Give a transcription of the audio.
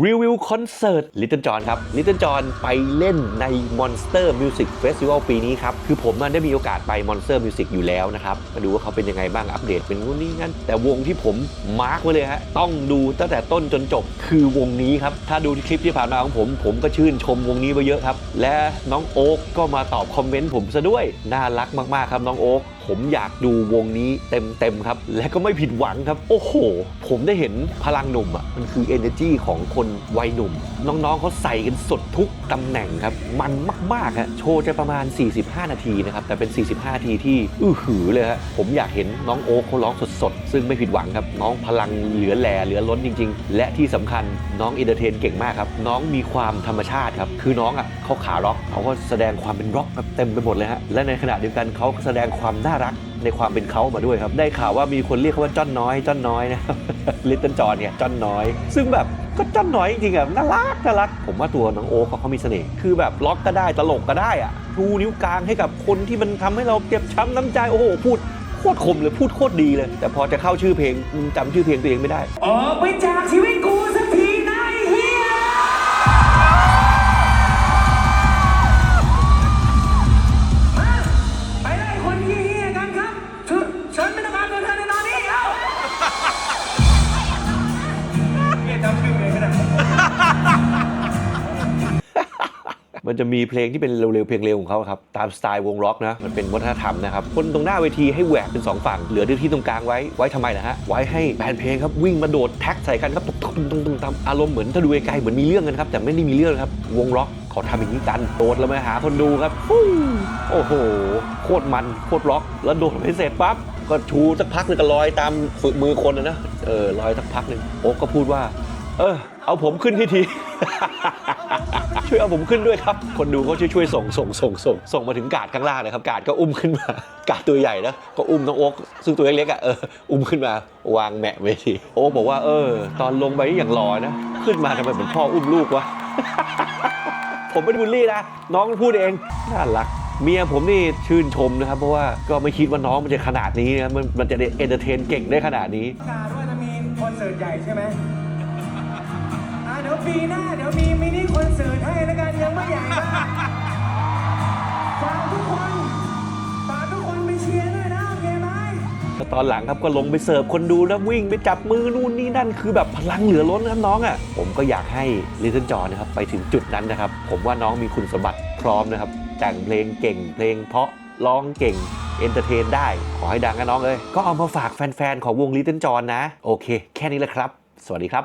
รีวิวคอนเสิร์ตลิตเติ้ลจอนครับลิตเติ้ลจอนไปเล่นใน Monster Music Festival ปีนี้ครับ คือผมมันได้มีโอกาสไป Monster Music อยู่แล้วนะครับ มาดูว่าเขาเป็นยังไงบ้างอัปเดตเป็นงูนนี่งั้นแต่วงที่ผมมาร์กไว้เลยฮะ ต้องดูตั้งแต่ต้นจนจบคือวงนี้ครับ ถ้าดูคลิปที่ผ่านมาของผม ผมก็ชื่นชมวงนี้ไปเยอะครับ และน้องโอ๊กก็มาตอบคอมเมนต์ผมซะด้วย น่ารักมากๆครับน้องโอ๊ก ผมอยากดูวงนี้เต็มๆครับ และก็ไม่ผิดหวังครับ โอ้โห ผมได้เห็นพลังหนุ่มอะมันคือ energy ของคนวัยหนุ่ม น้องๆเขาใส่กันสดทุกตำแหน่งครับ มันมากๆฮะโชว์จะประมาณ 45 นาทีนะครับ แต่เป็น 45 นาทีที่อื้อหือเลยฮะผมอยากเห็นน้องโอ๊คเขาร้องสดๆ ซึ่งไม่ผิดหวังครับ น้องพลังเหลือแหล่เหลือล้นจริง ๆ และที่สำคัญน้องเอนเตอร์เทนเก่งมากครับ น้องมีความธรรมชาติครับ คือน้องอะเขาขาร็อกเขาก็แสดงความเป็นร็อกแบบเต็มไปหมดเลยฮะและในขณะเดียวกันเขาแสดงความน่ารักในความเป็นเขามาด้วยครับ ได้ข่าวว่ามีคนเรียกเขาว่าจ้อนน้อยจ้อนน้อยนะครับลิตเติ้ลจอนเนี่ยจ้อนน้อย ซึ่งแบบก็จ้อนน้อยจริงๆอะน่ารักน่ารัก ผมว่าตัวน้องโอ๊คเขามีเสน่ห์คือแบบล็อกก็ได้ตลกก็ได้อะชูนิ้วกลางให้กับคนที่มันทำให้เราเจ็บช้ำน้ำใจโอ้โหพูดโคตรคมเลยพูดโคตรดีเลย แต่พอจะเข้าชื่อเพลงมึงจำชื่อเพลงตัวเองไม่ได้อ๋อกไปจ มันจะมีเพลงที่เป็นเร็วๆเพลงเร็วของเขาครับตามสไตล์วงล็อกนะมันเป็นวัฒนธรรมนะครับคนตรงหน้าเวทีให้แหวกเป็น 2 ฝั่งเหลือที่ตรงกลางไว้ไว้ทำไมนะฮะไว้ให้แฟนเพลงครับวิ่งมาโดดแท็กใส่กันครับตุ้มตุ้มตุ้มตุ้มตามอารมณ์เหมือนถ้าดูไกลๆเหมือนมีเรื่องกันครับแต่ไม่ได้มีเรื่องครับวงล็อกเขาทำอย่างนี้กันโดดแล้วมาหาคนดูครับฟู้โอ้โหโคตรมันโคตรล็อกแล้วโดดไปเสร็จปั๊บก็ชูสักพักหนึงก็ลอยตามฝึกมือคนนะนะเออลอยสักพักหนึ่งโอ๊กก็พูดว่า เออเอาผมขึ้นที่ที ช่วยเอาผมขึ้นด้วยครับ คนดูเขาช่วยช่วยส่งส่งส่งส่งส่งมาถึงกาดข้างล่างเลยครับกาดก็อุ้มขึ้นมา กาดตัวใหญ่นะก็อุ้มน้องโอ๊กซึ่งตัวเล็กๆอะเอออุ้มขึ้นมาวางแมะไว้ทีโอ๊กบอกว่าเออ ตอนลงไปนี่อย่างรอนะ ขึ้นมาทำไมเหมือนพ่ออุ้มลูกวะผมไม่ได้บูลลี่นะน้องมันพูดเองน่ารักเมียผมนี่ชื่นชมนะครับ เพราะว่าก็ไม่คิดว่าน้องมันจะขนาดนี้นะมันมันจะเอนเตอร์เทนเก่งได้ขนาดนี้กาศว่าจะมีคอนเสิร์ตใหญ่ใช่ไหมอ่าเดี๋ยวปีหน้าเดี๋ยวมีมิ ตอนหลังครับก็ลงไปเสิร์ฟคนดูแล้ววิ่งไปจับมือนู่นนี่นั่น คือแบบพลังเหลือล้นนะครับน้องอะผมก็อยากให้ลิ t เ l ิ j จอนะครับไปถึงจุดนั้นนะครับ ผมว่าน้องมีคุณสมบัติพร้อมนะครับ แต่งเพลงเก่งเพลงเพราะร้องเก่งเอนเตอร์เทนได้ ขอให้ดังนะน้องเลยก็เอามาฝากแฟนๆ ของวงลิ t เ l ิ j จอนะ โอเค แค่นี้แหละครับ สวัสดีครับ